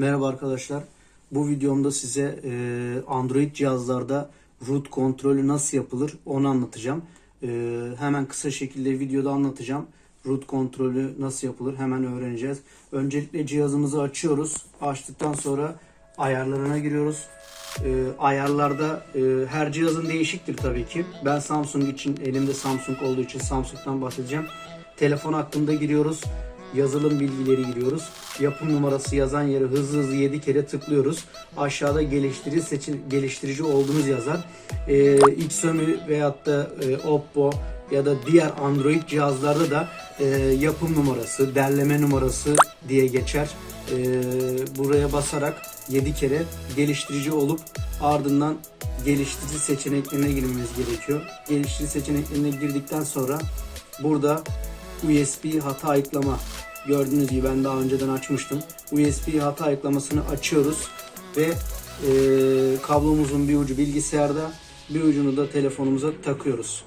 Merhaba arkadaşlar. Bu videomda size e, Android cihazlarda root kontrolü nasıl yapılır onu anlatacağım. E, hemen kısa şekilde videoda anlatacağım. Root kontrolü nasıl yapılır hemen öğreneceğiz. Öncelikle cihazımızı açıyoruz. Açtıktan sonra ayarlarına giriyoruz. E, ayarlarda her cihazın değişiktir tabii ki. Ben Samsung için elimde Samsung olduğu için Samsung'dan bahsedeceğim. Telefon hakkında giriyoruz yazılım bilgileri giriyoruz. Yapım numarası yazan yere hızlı hızlı 7 kere tıklıyoruz. Aşağıda geliştirici seçin geliştirici olduğunuz yazar. Ee, Xiaomi veyahut da e, Oppo ya da diğer Android cihazlarda da e, yapım numarası, derleme numarası diye geçer. E, buraya basarak 7 kere geliştirici olup ardından geliştirici seçeneklerine girmemiz gerekiyor. Geliştirici seçeneklerine girdikten sonra burada USB hata ayıklama gördüğünüz gibi ben daha önceden açmıştım. USB hata ayıklamasını açıyoruz ve e, kablomuzun bir ucu bilgisayarda bir ucunu da telefonumuza takıyoruz.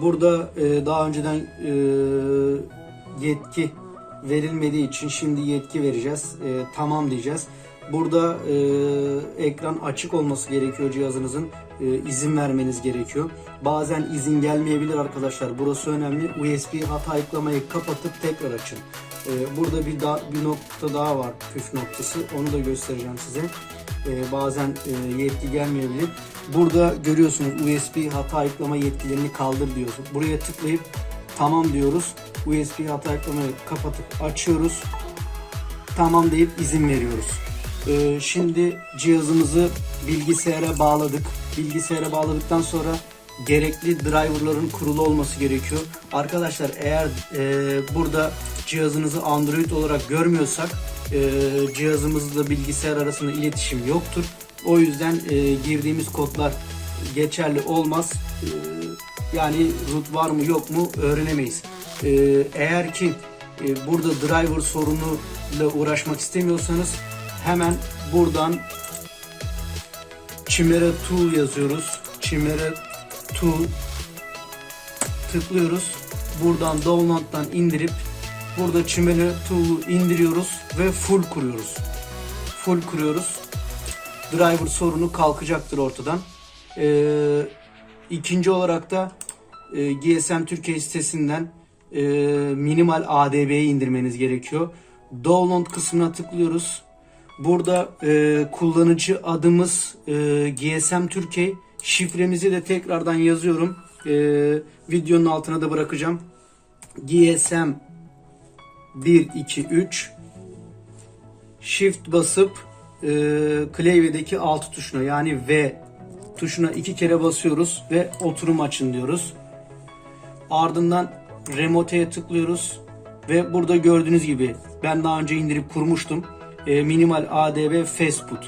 Burada e, daha önceden e, yetki verilmediği için şimdi yetki vereceğiz. E, tamam diyeceğiz. Burada e, ekran açık olması gerekiyor cihazınızın. E, izin vermeniz gerekiyor. Bazen izin gelmeyebilir arkadaşlar. Burası önemli. USB hata ayıklamayı kapatıp tekrar açın. E, burada bir da, bir nokta daha var püf noktası. Onu da göstereceğim size. E, bazen e, yetki gelmeyebilir. Burada görüyorsunuz USB hata ayıklama yetkilerini kaldır diyorsun. Buraya tıklayıp tamam diyoruz. USB hata ayıklamayı kapatıp açıyoruz. Tamam deyip izin veriyoruz. Ee, şimdi cihazımızı bilgisayara bağladık. Bilgisayara bağladıktan sonra gerekli driverların kurulu olması gerekiyor. Arkadaşlar eğer e, burada cihazınızı Android olarak görmüyorsak e, cihazımızla bilgisayar arasında iletişim yoktur. O yüzden e, girdiğimiz kodlar geçerli olmaz. E, yani root var mı yok mu öğrenemeyiz. E, eğer ki e, burada driver sorunuyla uğraşmak istemiyorsanız hemen buradan Chimera Tool yazıyoruz. Chimera Tool tıklıyoruz. Buradan download'dan indirip burada Chimera Tool'u indiriyoruz ve full kuruyoruz. Full kuruyoruz. Driver sorunu kalkacaktır ortadan. Ee, ikinci olarak da e, GSM Türkiye sitesinden e, minimal ADB'yi indirmeniz gerekiyor. Download kısmına tıklıyoruz. Burada e, kullanıcı adımız e, GSM Türkiye. Şifremizi de tekrardan yazıyorum. E, videonun altına da bırakacağım. GSM 123 Shift basıp e, klavyedeki alt tuşuna yani V tuşuna iki kere basıyoruz ve oturum açın diyoruz. Ardından remote'ye tıklıyoruz ve burada gördüğünüz gibi ben daha önce indirip kurmuştum. E, minimal ADB Fastfood.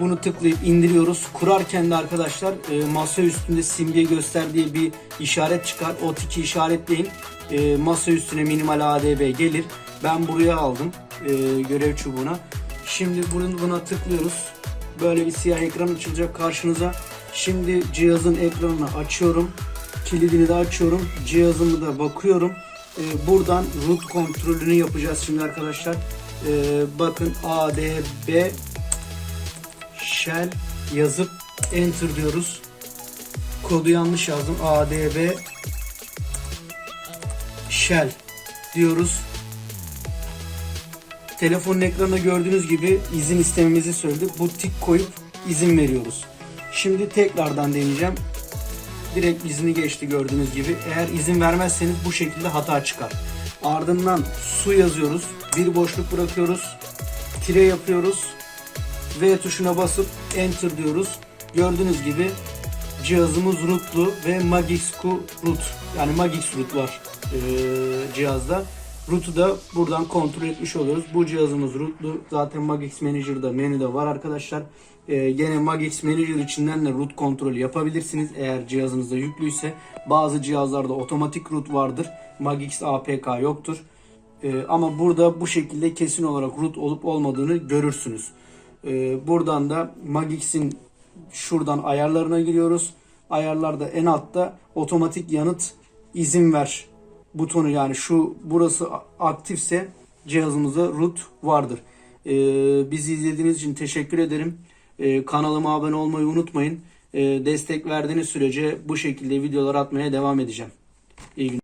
Bunu tıklayıp indiriyoruz. Kurarken de arkadaşlar e, masa üstünde simge göster diye bir işaret çıkar. O tiki işaretleyin. E, masa üstüne minimal ADB gelir. Ben buraya aldım e, görev çubuğuna. Şimdi bunu, buna tıklıyoruz. Böyle bir siyah ekran açılacak karşınıza. Şimdi cihazın ekranını açıyorum. Kilidini de açıyorum. Cihazımı da bakıyorum. E, buradan root kontrolünü yapacağız şimdi arkadaşlar. E, bakın ADB shell yazıp enter diyoruz. Kodu yanlış yazdım. ADB shell diyoruz. Telefonun ekranında gördüğünüz gibi izin istememizi söyledi. Bu tik koyup izin veriyoruz. Şimdi tekrardan deneyeceğim. Direkt izni geçti gördüğünüz gibi. Eğer izin vermezseniz bu şekilde hata çıkar. Ardından su yazıyoruz. Bir boşluk bırakıyoruz. Tire yapıyoruz. V tuşuna basıp enter diyoruz. Gördüğünüz gibi cihazımız rootlu ve Magixq root yani Magix root var e, cihazda. Root'u da buradan kontrol etmiş oluyoruz. Bu cihazımız rootlu. Zaten Magix Manager'da menüde var arkadaşlar. Ee, gene Magix Manager içinden de root kontrolü yapabilirsiniz. Eğer cihazınızda yüklüyse. Bazı cihazlarda otomatik root vardır. Magix APK yoktur. Ee, ama burada bu şekilde kesin olarak root olup olmadığını görürsünüz. Ee, buradan da Magix'in şuradan ayarlarına giriyoruz. Ayarlarda en altta otomatik yanıt izin ver butonu yani şu burası aktifse cihazımızda root vardır. E, bizi izlediğiniz için teşekkür ederim. E, kanalıma abone olmayı unutmayın. E, destek verdiğiniz sürece bu şekilde videolar atmaya devam edeceğim. İyi günler.